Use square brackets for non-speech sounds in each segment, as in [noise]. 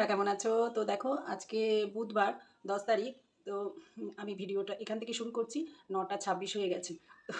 তোমরা কেমন আছো? তো দেখো আজকে বুধবার দশ তারিখ। তো আমি ভিডিওটা এখান থেকে শুরু করছি, নটা ছাব্বিশ হয়ে গেছে। তো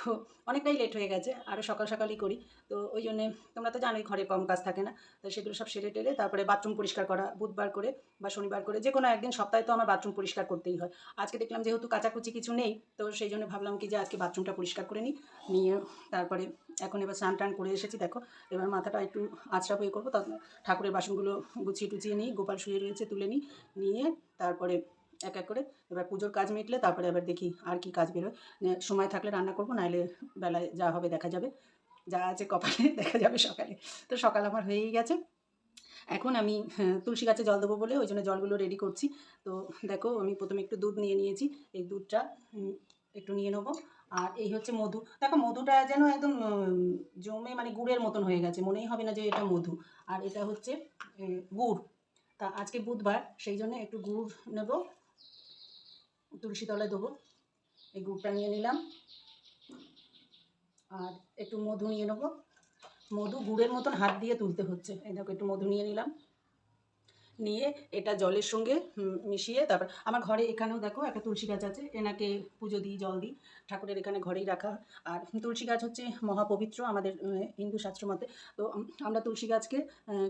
অনেকটাই লেট হয়ে গেছে আরও সকাল সকালই করি। তো ওই জন্যে তোমরা তো জানোই ঘরে কম কাজ থাকে না, তো সেগুলো সব সেরে টেরে তারপরে বাথরুম পরিষ্কার করা, বুধবার করে বা শনিবার করে যে কোনো একদিন সপ্তাহে তো আমার বাথরুম পরিষ্কার করতেই হয়। আজকে দেখলাম যেহেতু কাচাকুচি কিছু নেই, তো সেই জন্য ভাবলাম কি যে আজকে বাথরুমটা পরিষ্কার করে নিই, নিয়ে তারপরে এখন এবার স্নান টান করে এসেছি, দেখো। এবার মাথাটা একটু আঁচড়া হয়ে করব তখন ঠাকুরের বাসনগুলো গুছিয়ে টুচিয়ে নিই, গোপাল শুয়ে রয়েছে তুলে নিই, নিয়ে তারপরে এক এক করে। এবার পুজোর কাজ মিটলে তারপরে আবার দেখি আর কি কাজ বেরোয়। সময় থাকলে রান্না করব নাহলে বেলায় যা হবে দেখা যাবে। যা আছে কপালে [laughs] দেখা যাবে সকালে। তো সকাল আমার হয়েই গেছে। এখন আমি হ্যাঁ, তুলসী গাছে জল দেবো বলে ওই জন্য জলগুলো রেডি করছি। তো দেখো আমি প্রথমে একটু দুধ নিয়ে নিয়েছি। এই দুধটা একটু নিয়ে নেব। আর এই হচ্ছে মধু। দেখো মধুটা যেন একদম জমে মানে গুড়ের মতন হয়ে গেছে। মনেই হবে না যে এটা মধু। আর এটা হচ্ছে গুড়। তা আজকে বুধবার সেই জন্য একটু গুড় নেব। তুলসী তলায় দেবো। এই গুড়টা নিয়ে নিলাম। আর একটু মধু নিয়ে নেব। মধু গুড়ের মতন হাত দিয়ে তুলতে হচ্ছে। এই দেখো, একটু মধু নিয়ে নিলাম। নিয়ে এটা জলের সঙ্গে মিশিয়ে তারপর আমার ঘরে এখানেও দেখো একটা তুলসী গাছ আছে, এনাকে পুজো দিই, জল দিই। ঠাকুরের এখানে ঘরেই রাখা আর তুলসী গাছ হচ্ছে মহাপবিত্র আমাদের হিন্দু শাস্ত্র মতে। তো আমরা তুলসী গাছকে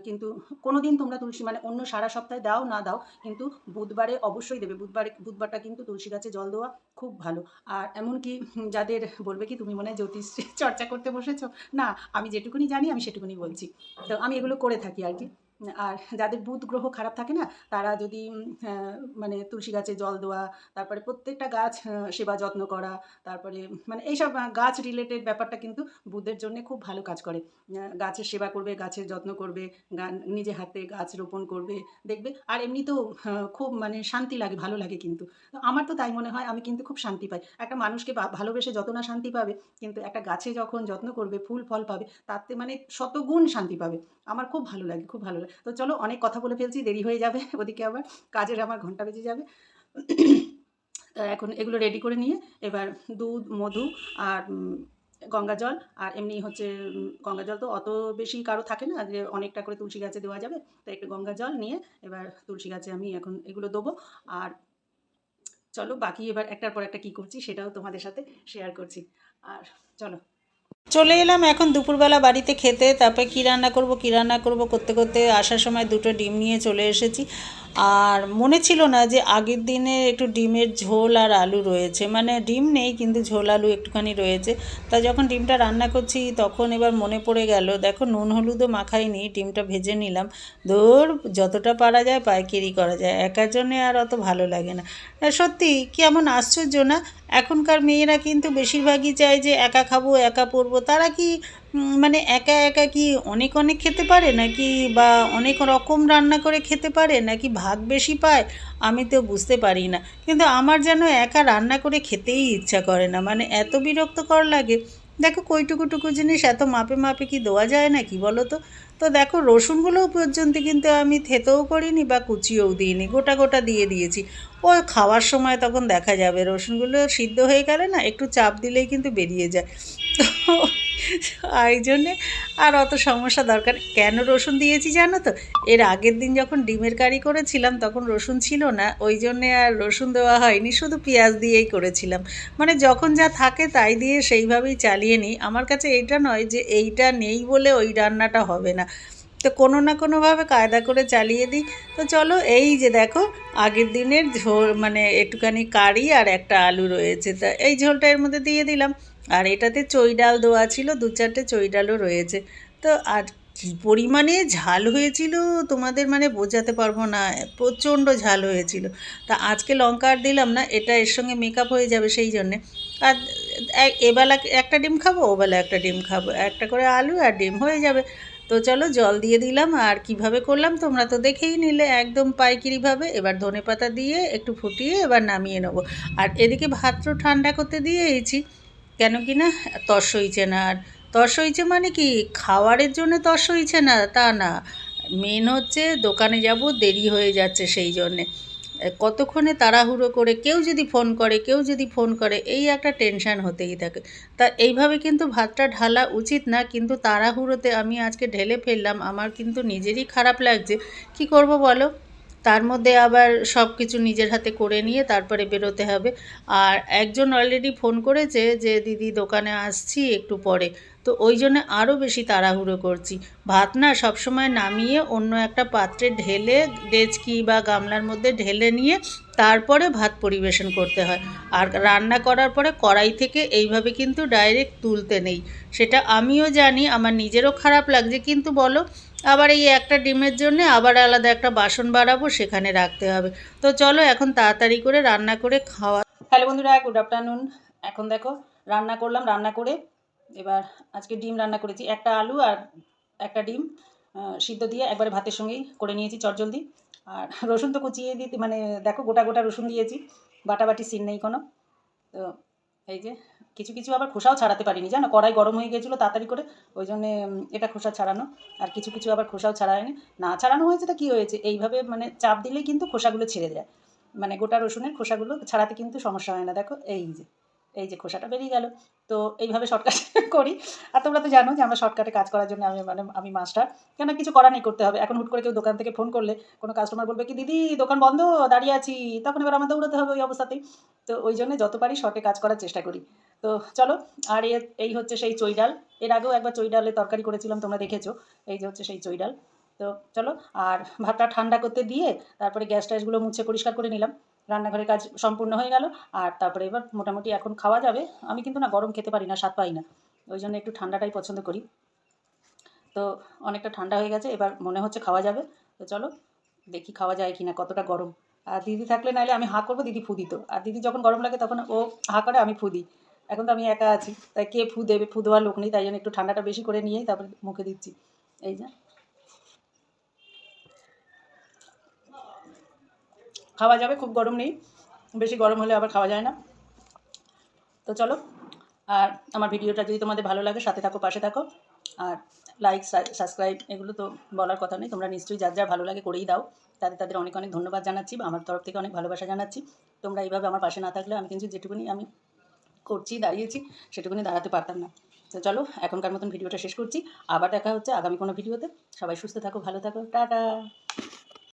কিন্তু কোনো দিন তোমরা তুলসী মানে অন্য সারা সপ্তাহে দাও, না দাও, কিন্তু বুধবারে অবশ্যই দেবে। বুধবারে, বুধবারটা কিন্তু তুলসী গাছে জল দেওয়া খুব ভালো। আর এমনকি যাদের বলবে কি, তুমি মনে হয় জ্যোতিষ চর্চা করতে বসেছো? না, আমি যেটুকুনি জানি, আমি সেটুকুনি বলছি। তো আমি এগুলো করে থাকি আর কি। আর যাদের বুধ গ্রহ খারাপ থাকে না, তারা যদি মানে তুলসী গাছে জল দেওয়া, তারপরে প্রত্যেকটা গাছ সেবা যত্ন করা, তারপরে মানে এইসব গাছ রিলেটেড ব্যাপারটা কিন্তু বুধের জন্য খুব ভালো কাজ করে। গাছের সেবা করবে, গাছের যত্ন করবে নিজে হাতে গাছ রোপণ করবে, দেখবে। আর এমনিতেও খুব মানে শান্তি লাগে, ভালো লাগে কিন্তু। আমার তো তাই মনে হয়, আমি কিন্তু খুব শান্তি পাই। একটা মানুষকে ভালোবেসে যত না শান্তি পাবে, কিন্তু একটা গাছে যখন যত্ন করবে, ফুল ফল পাবে, তাতে মানে শতগুণ শান্তি পাবে। আমার খুব ভালো লাগে, খুব ভালো লাগে। তো চলো অনেক কথা বলে ফেলছি, দেরি হয়ে যাবে [laughs] ওদিকে আবার, কাজের আমার ঘণ্টা বেজে যাবে। [clears throat] এখন এগুলো রেডি করে নিয়ে এবার দুধ, মধু আর গঙ্গা জল আর এমনি হচ্ছে গঙ্গা জল তো অত বেশি কারও থাকে না যে অনেকটা করে তুলসী গাছে দেওয়া যাবে। তো একটু গঙ্গা জল নিয়ে এবার তুলসী গাছে আমি এখন এগুলো দেবো। আর চলো বাকি এবার একটার পর একটা কী করছি সেটাও তোমাদের সাথে শেয়ার করছি। আর চলো। চলে এলাম এখন দুপুরবেলা বাড়িতে খেতে, তারপরে কী রান্না করব, কী রান্না করব করতে করতে আসার সময় দুটো ডিম নিয়ে চলে এসেছি। আর মনে ছিল না যে আগের দিনে একটু ডিমের ঝোল আর আলু রয়েছে। মানে ডিম নেই কিন্তু ঝোল আলু একটুখানি রয়েছে। তা যখন ডিমটা রান্না করছি তখন এবার মনে পড়ে গেল, দেখো নুন হলুদও মাখাইনি, ডিমটা ভেজে নিলাম। ধর, যতটা পারা যায় পাইকারি করা যায়, একার জন্যে আর অত ভালো লাগে না। সত্যি, কেমন আশ্চর্য না? এখনকার মেয়েরা কিন্তু বেশিরভাগই চায় যে একা খাব, একা পরবো। তারা কি মানে একা একা কি অনেক অনেক খেতে পারে? নাকি বা অনেক রকম রান্না করে খেতে পারে? নাকি ভাগ বেশি পায়? আমি তো বুঝতে পারি না। কিন্তু আমার যেন একা রান্না করে খেতেই ইচ্ছা করে না। মানে এত বিরক্তকর লাগে। দেখো, কইটুকুটুকু জিনিস এত মাপে মাপে কি দেওয়া যায় না কি বলো তো? তো দেখো, রসুনগুলোও পর্যন্ত কিন্তু আমি থেতেও করিনি বা কুচিয়েও দিইনি, গোটা গোটা দিয়ে দিয়েছি। ও খাওয়ার সময় তখন দেখা যাবে, রসুনগুলো সিদ্ধ হয়ে গেলে না একটু চাপ দিলেই কিন্তু বেরিয়ে যায়। তো এই জন্যে আর অত সমস্যা দরকার। কেন রসুন দিয়েছি জানো তো? এর আগের দিন যখন ডিমের কারি করেছিলাম, তখন রসুন ছিল না। ওই জন্যে আর রসুন দেওয়া হয়নি, শুধু পেঁয়াজ দিয়েই করেছিলাম। মানে যখন যা থাকে তাই দিয়ে সেইভাবেই চালিয়ে নিই। আমার কাছে এইটা নয় যে এইটা নেই বলে ওই রান্নাটা হবে না। তো কোনো না কোনোভাবে কায়দা করে চালিয়ে দিই। তো চলো এই যে দেখো, আগের দিনের ঝোল মানে একটুখানি কারি আর একটা আলু রয়েছে। তা এই ঝোলটা এর মধ্যে দিয়ে দিলাম। আর এটাতে চই ডাল দেওয়া ছিল, দু চারটে চই ডালও রয়েছে। তো আর কী পরিমাণে ঝাল হয়েছিল তোমাদের মানে বোঝাতে পারব না, প্রচণ্ড ঝাল হয়েছিল। তা আজকে লঙ্কা আর দিলাম না, এটা এর সঙ্গে মেকআপ হয়ে যাবে সেই জন্যে। আর এবেলা একটা ডিম খাব, ওবেলা একটা ডিম খাব, একটা করে আলু আর ডিম হয়ে যাবে। তো চলো জল দিয়ে দিলাম, আর কীভাবে করলাম তোমরা তো দেখেই নিলে, একদম পাইকিরিভাবে। এবার ধনে পাতা দিয়ে একটু ফুটিয়ে এবার নামিয়ে নেব। আর এদিকে ভাতটা ঠান্ডা করতে দিয়েইছি কেন কি না, তস হইছে না। আর তস হইছে মানে কি, খাওয়ারের জন্য তস হইছে না, তা না। মেন হচ্ছে দোকানে যাব, দেরি হয়ে যাচ্ছে সেই জন্যে। কতক্ষণে তাড়াহুড়ো করে, কেউ যদি ফোন করে, কেউ যদি ফোন করে, এই একটা টেনশান হতেই থাকে। তা এইভাবে কিন্তু ভাতটা ঢালা উচিত না, কিন্তু তাড়াহুড়োতে আমি আজকে ঢেলে ফেললাম, আমার কিন্তু নিজেরই খারাপ লাগছে। কি করব বলো? তার মধ্যে আবার সব কিছু নিজের হাতে করে নিয়ে তারপরে বেরোতে হবে। আর একজন অলরেডি ফোন করেছে যে, দিদি দোকানে আসছি একটু পরে। তো ওই জন্য আরও বেশি তাড়াহুড়ো করছি। ভাত না সবসময় নামিয়ে অন্য একটা পাত্রে ঢেলে, ডেচকি বা গামলার মধ্যে ঢেলে নিয়ে তারপরে ভাত পরিবেশন করতে হয়। আর রান্না করার পরে কড়াই থেকে এইভাবে কিন্তু ডাইরেক্ট তুলতে নেই। সেটা আমিও জানি, আমার নিজেরও খারাপ লাগছে, কিন্তু বলো, আবার এই একটা ডিমের জন্য আবার আলাদা একটা বাসন বাড়াবো, সেখানে রাখতে হবে। তো চলো এখন তাড়াতাড়ি করে রান্না করে খাওয়া হ্যালো বন্ধুরা, গুড আফটারনুন। এখন দেখো, রান্না করলাম, রান্না করে এবার আজকে ডিম রান্না করেছি। একটা আলু আর একটা ডিম সিদ্ধ দিয়ে একবারে ভাতের সঙ্গেই করে নিয়েছি চটজলদি আর রসুন তো কুচিয়ে দিতে মানে দেখো গোটা গোটা রসুন দিয়েছি, বাটাবাটি সিন নেই কোনো। তো এই যে কিছু কিছু আবার খোসাও ছাড়াতে পারিনি, জানো? কড়াই গরম হয়ে গেছিল তাড়াতাড়ি করে, ওই জন্যে এটা খোসা ছাড়ানো। আর কিছু কিছু আবার খোসাও ছাড়ায়নি। না ছাড়ানো হয়েছে তো কী হয়েছে? এইভাবে মানে চাপ দিলেই কিন্তু খোসাগুলো ছেড়ে যায়। মানে গোটা রসুনের খোসাগুলো ছাড়াতে কিন্তু সমস্যা হয় না। দেখো, এই যে। এই যে খোসাটা বেরিয়ে গেল। তো এইভাবে শর্টকাট [laughs] করি। আর তোমরা তো জানো যে আমরা শর্টকাটে কাজ করার জন্য আমি মানে আমি মাস্টার কেন কিছু করার নেই করতে হবে। এখন হুট করে কেউ দোকান থেকে ফোন করলে কোনো কাস্টমার বলবে কি, দিদি, দোকান বন্ধ, দাঁড়িয়ে আছি। তখন এবার আমার দৌড়াতে হবে ওই অবস্থাতেই তো ওই জন্য যত পারি শর্টে কাজ করার চেষ্টা করি। তো চলো, আর এই হচ্ছে সেই চই ডাল। এর আগেও একবার চই ডালের তরকারি করেছিলাম, তোমরা দেখেছ। এই যে হচ্ছে সেই চই ডাল। তো চলো, আর ভাতটা ঠান্ডা করতে দিয়ে তারপরে গ্যাস ট্যাসগুলো মুছে পরিষ্কার করে নিলাম। রান্নাঘরের কাজ সম্পূর্ণ হয়ে গেল, আর তারপরে এবার মোটামুটি এখন খাওয়া যাবে। আমি কিন্তু না গরম খেতে পারি না, স্বাদ পাই না। ওই জন্য একটু ঠান্ডাটাই পছন্দ করি। তো অনেকটা ঠান্ডা হয়ে গেছে, এবার মনে হচ্ছে খাওয়া যাবে। তো চলো দেখি খাওয়া যায় কি না কতটা গরম। আর দিদি থাকলে নাহলে আমি হা করব, দিদি ফু দিত। আর দিদি যখন গরম লাগে তখন ও হা করে, আমি ফু দিই। এখন তো আমি একা আছি, তাই কে ফু দেবে, ফু দেওয়ার লোক নেই, তাই জন্য একটু ঠান্ডাটা বেশি করে নিয়েই তারপরে মুখে দিচ্ছি। এই যে। খাওয়া যাবে, খুব গরম নেই। বেশি গরম হলে আবার খাওয়া যায় না। তো চলো, আর আমার ভিডিওটা যদি তোমাদের ভালো লাগে, সাথে থাকো, পাশে থাকো। আর লাইক সাবস্ক্রাইব এগুলো তো বলার কথা নেই তোমরা নিশ্চয়ই যার যার ভালো লাগে করেই দাও। তাদের তাদের অনেক অনেক ধন্যবাদ জানাচ্ছি আমার তরফ থেকে অনেক ভালোবাসা জানাচ্ছি। তোমরা এইভাবে আমার পাশে না থাকলে আমি কিন্তু যেটুকুনি আমি করছি, দাঁড়িয়েছি, সেটুকুনি দাঁড়াতে পারতাম না। তো চলো, এখনকার মতন ভিডিওটা শেষ করছি। আবার দেখা হচ্ছে আগামী কোনো ভিডিওতে। সবাই সুস্থ থাকো, ভালো থাকো, টাটা!